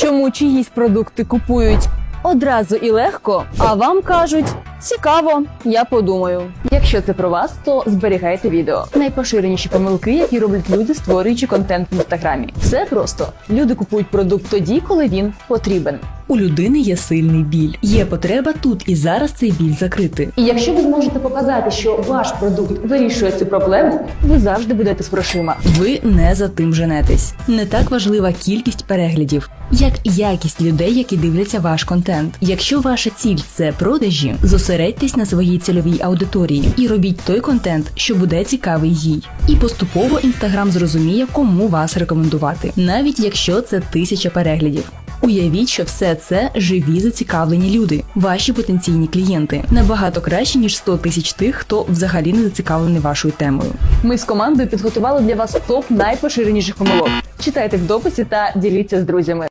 Чому чиїсь продукти купують одразу і легко, а вам кажуть цікаво, я подумаю. Якщо це про вас, то зберігайте відео. Найпоширеніші помилки, які роблять люди, створюючи контент в інстаграмі. Все просто люди купують продукт тоді, коли він потрібен. У людини є сильний біль. Є потреба тут і зараз цей біль закрити. І якщо ви зможете показати, що ваш продукт вирішує цю проблему, ви завжди будете з грошима. Ви не за тим женетесь. Не так важлива кількість переглядів, як якість людей, які дивляться ваш контент. Якщо ваша ціль це продажі, зосередьтесь на своїй цільовій аудиторії і робіть той контент, що буде цікавий їй. І поступово інстаграм зрозуміє, кому вас рекомендувати, навіть якщо це тисяча переглядів. Уявіть, що все це живі зацікавлені люди, ваші потенційні клієнти, набагато краще ніж 100 тисяч тих, хто взагалі не зацікавлений вашою темою. Ми з командою підготували для вас топ найпоширеніших помилок. Читайте в дописі та діліться з друзями.